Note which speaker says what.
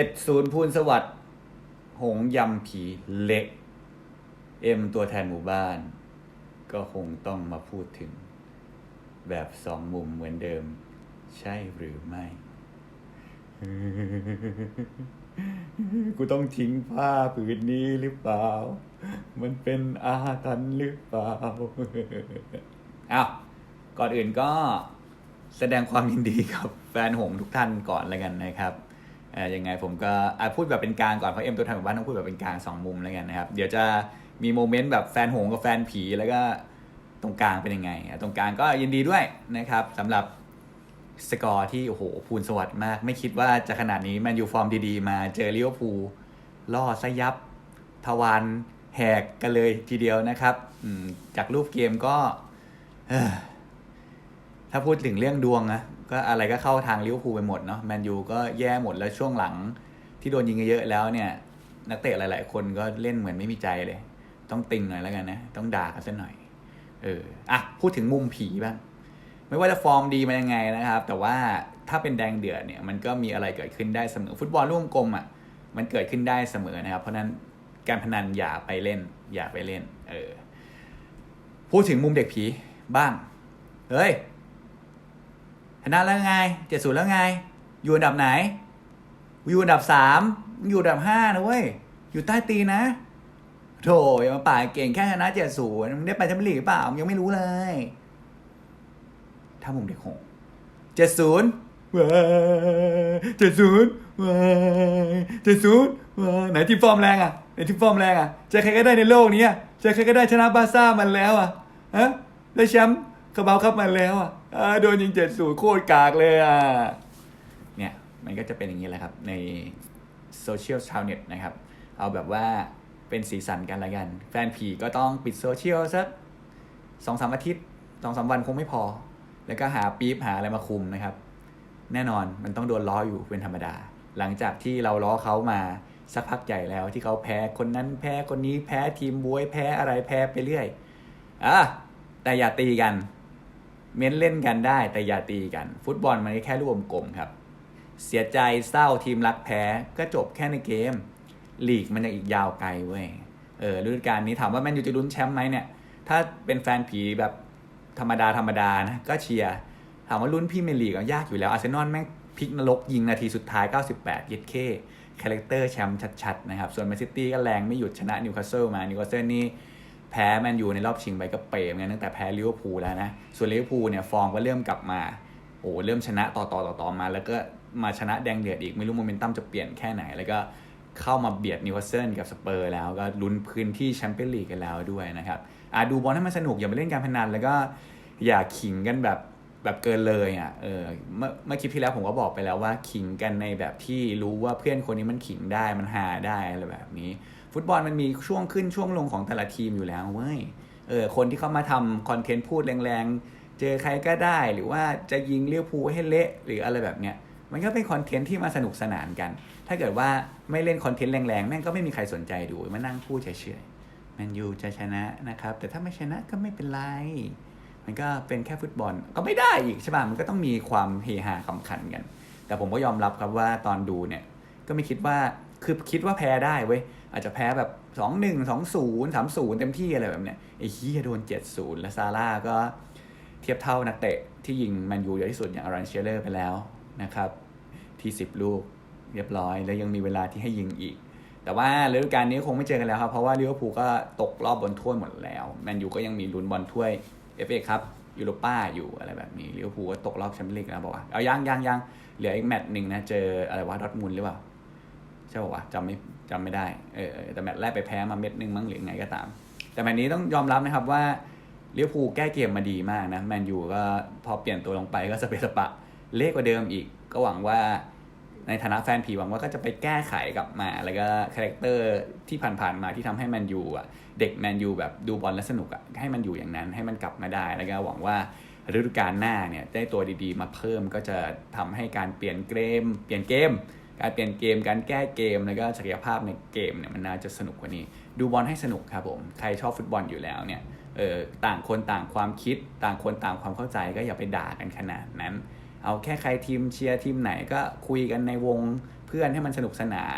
Speaker 1: เจ็ดศูนย์พูนสวัสดิ์หงยำผีเล็ก เอ็มตัวแทนหมู่บ้าน ก็คงต้องมาพูดถึง แบบสองมุมเหมือนเดิม ใช่หรือไม่ กูต้องทิ้งผ้าผืนนี้หรือเปล่า มันเป็นอาถรรพ์หรือเปล่าอ้าวก่อนอื่นก็แสดงความยินดีกับแฟนหงทุกท่านก่อนล้วกันนะครับ อ่อยังไงผมก็อะพูดแบบเป็นกลางก่อนเพราะเอ็มตัวแทนหมู่บ้านต้องพูดแบบเป็นกลางสองมุมแล้วกันนะครับเดี๋ยวจะมีโมเมนต์แบบแฟนหงกับแฟนผีแล้วก็ตรงกลางเป็นยังไงอะตรงกลางก็ยินดีด้วยนะครับสำหรับสกอร์ที่โอ้โหพูนสวัสดิ์มาก ไม่คิดว่าจะขนาดนี้แมนยูฟอร์มดีๆ มาเจอลิเวอร์พูลล่อซะยับ ทวารแหกกันเลยทีเดียวนะครับอืมจากรูปเกมก็ ถ้าพูดถึงเรื่องดวงนะก็อะไรก็เข้าทางลิเวอร์พูลไปหมดเนาะแมนยูก็แย่หมดแล้วช่วงหลังที่โดนยิงเยอะแล้วเนี่ย นักเตะหลาย ๆ คนก็เล่นเหมือนไม่มีใจเลย ต้องติงหน่อยแล้วกันนะ ต้องด่ากันสักหน่อย เอออะพูดถึงมุมผีบ้างไม่ว่าจะฟอร์มดีมายังไงนะครับ แต่ว่าถ้าเป็นแดงเดือดเนี่ยมันก็มีอะไรเกิดขึ้นได้เสมอฟุตบอลร่วมกลมอะมันเกิดขึ้นได้เสมอนะครับ เพราะนั้นการพนันอย่าไปเล่น อย่าไปเล่น เออพูดถึงมุมเด็กผีบ้างเฮ้ย ชนะแล้วไงเจ็ดศูนย์แล้วไง อยู่อันดับไหน อยู่อันดับสามอยู่อันดับห้านะเว้ย อยู่ใต้ตีนะ โถอย่ามาป่าเก่งแค่ชนะเจ็ดศูนย์มึงได้ไปแชมเปี้ยนลีกหรือเปล่ามึงยังไม่รู้เลย ถ้ามุมเด็กหงเจ็ดศูนย์ว้าเจ็ดศูนย์ว้าเจ็ดศูนย์ว้าไหนทีมฟอร์มแรงอะไหนทีมฟอร์มแรงอะจอใครก็ได้ในโลกนี้อะจอใครก็ได้ชนะบาร์ซ่ามันแล้วอะฮะได้แชมป์ คาร์บาวครับมันแล้วอะโดนยิงเจ็ดศูนย์โคตรกากเลยอะเนี่ยมันก็จะเป็นอย่างนี้แหละครับในโซเชียลชาวเน็ตนะครับ เอาแบบว่าเป็นสีสันกันละกัน แฟนผีก็ต้องปิดโซเชียลสักสองสามอาทิตย์สองสามวันคงไม่พอ แล้วก็หาปี๊บหาอะไรมาคุมนะครับ แน่นอนมันต้องโดนล้ออยู่เป็นธรรมดา หลังจากที่เราล้อเขามาสักพักใหญ่แล้วที่เขาแพ้คนนั้นแพ้คนนี้แพ้ทีมบวยแพ้อะไรแพ้ไปเรื่อยอะแต่อย่าตีกัน เม้นเล่นกันได้แต่อย่าตีกัน ฟุตบอลมันแค่รวมกลมครับ เสียใจเศร้าทีมรักแพ้ก็จบแค่ในเกมลีกมันยังอีกยาวไกลเว้ยเออฤดูกาลนี้ถามว่าแมนยูจะลุ้นแชมป์ไหมเนี่ย ถ้าเป็นแฟนผีแบบธรรมดาธรรมดานะก็เชียร์ถามว่าลุ้นพี่เมลีกก็ยากอยู่แล้วอาร์เซนอลแม่งพลิกนรกยิงนาทีสุดท้าย 98 เย็ดเคคาแรคเตอร์แชมป์ชัดๆนะครับ ส่วนแมนซิตี้ก็แรงไม่หยุดชนะนิวคาสเซิลมานิวคาสเซิลนี่ แพ้แมนยูในรอบชิงไปก็เป๋เหมือนกันตั้งแต่แพ้ลิเวอร์พูลแล้วนะ ส่วนลิเวอร์พูลเนี่ยฟอร์มก็เริ่มกลับมา โอ้เริ่มชนะต่อต่อต่อต่อมา แล้วก็มาชนะแดงเดือดอีกไม่รู้โมเมนตัมจะเปลี่ยนแค่ไหน แล้วก็เข้ามาเบียดนิวคาสเซิลกับสเปอร์แล้วก็ลุ้นพื้นที่แชมเปี้ยนลีกกันแล้วด้วยนะครับอะดูบอลให้มันสนุกอย่าไปเล่นการพนัน แล้วก็อย่าขิงกันแบบแบบเกินเลยอะเออเมื่อเมื่อคลิปที่แล้วผมก็บอกไปแล้วว่าขิงกันในแบบที่รู้ว่าเพื่อนคนนี้มันขิงได้มันหาได้อะไรแบบนี้ ฟุตบอลมันมีช่วงขึ้นช่วงลงของแต่ละทีมอยู่แล้วเว้ยเออคนที่เขามาทำคอนเทนต์พูดแรงๆ เจอใครก็ได้หรือว่าจะยิงเลี้ยวภูให้เละหรืออะไรแบบเนี้ยมันก็เป็นคอนเทนต์ที่มาสนุกสนานกัน ถ้าเกิดว่าไม่เล่นคอนเทนต์แรงๆ แม่งก็ไม่มีใครสนใจดูมานั่งพูดเฉยๆแมนยูจะชนะนะครับ แต่ถ้าไม่ชนะก็ไม่เป็นไร มันก็เป็นแค่ฟุตบอลก็ไม่ได้อีกใช่ป่ะมันก็ต้องมีความเฮฮาขำขันกัน แต่ผมก็ยอมรับครับว่าตอนดูเนี่ยก็ไม่คิดว่า คือคิดว่าแพ้ได้เว้ย อาจจะแพ้แบบ2 1 2 0 3 0เต็มที่อะไรแบบเนี้ยไอ้เฮียโดน7 0และซาร่าก็เทียบเท่านักเตะที่ยิงแมนยูเยอะที่สุดอย่างอารันเชลเลอร์ไปแล้วนะครับ ที่10ลูกเรียบร้อย แล้วยังมีเวลาที่ให้ยิงอีก แต่ว่าฤดูกาลนี้คงไม่เจอกันแล้วครับ เพราะว่าลิเวอร์พูลก็ตกรอบบอลถ้วยหมดแล้วแมนยูก็ยังมีลุ้นบอลถ้วย FA ครับยูโรป้าอยู่อะไรแบบนี้ลิเวอร์พูลก็ตกรอบแชมเปี้ยนลีกแล้วบอกว่าเอายังยังยังเหลืออีกแมตช์หนึ่งนะเจออะไรวะดอร์ทมุนหรือเปล่า ใช่ป่าวะจำไม่จำไม่ได้เออแต่แมตช์แรกไปแพ้มาเม็ดนึงมั้งหรือไงก็ตาม แต่แมตช์นี้ต้องยอมรับนะครับว่าเลิเวอร์พูแก้เกมมาดีมากนะแมนยูก็พอเปลี่ยนตัวลงไปก็สเปสปะเละกว่าเดิมอีก ก็หวังว่าในฐานะแฟนผีหวังว่าก็จะไปแก้ไขกลับมา แล้วก็คาแรคเตอร์ที่ผ่านๆมาที่ทำให้แมนยูอะเด็กแมนยูแบบดูบอลแล้วสนุกอะให้มันอยู่อย่างนั้นให้มันกลับมาได้ แล้วก็หวังว่าฤดูกาลหน้าเนี่ยได้ตัวดีๆ มาเพิ่มก็จะทำให้การเปลี่ยนเกม เปลี่ยนเกม การเปลี่ยนเกมการแก้เกมแล้วก็ศักยภาพในเกมเนี่ยมันน่าจะสนุกกว่านี้ ดูบอลให้สนุกครับผมใครชอบฟุตบอลอยู่แล้วเนี่ยเออต่างคนต่างความคิด ต่างคนต่างความเข้าใจก็อย่าไปด่ากันขนาดนั้น เอาแค่ใครทีมเชียร์ทีมไหนก็คุยกันในวงเพื่อนให้มันสนุกสนาน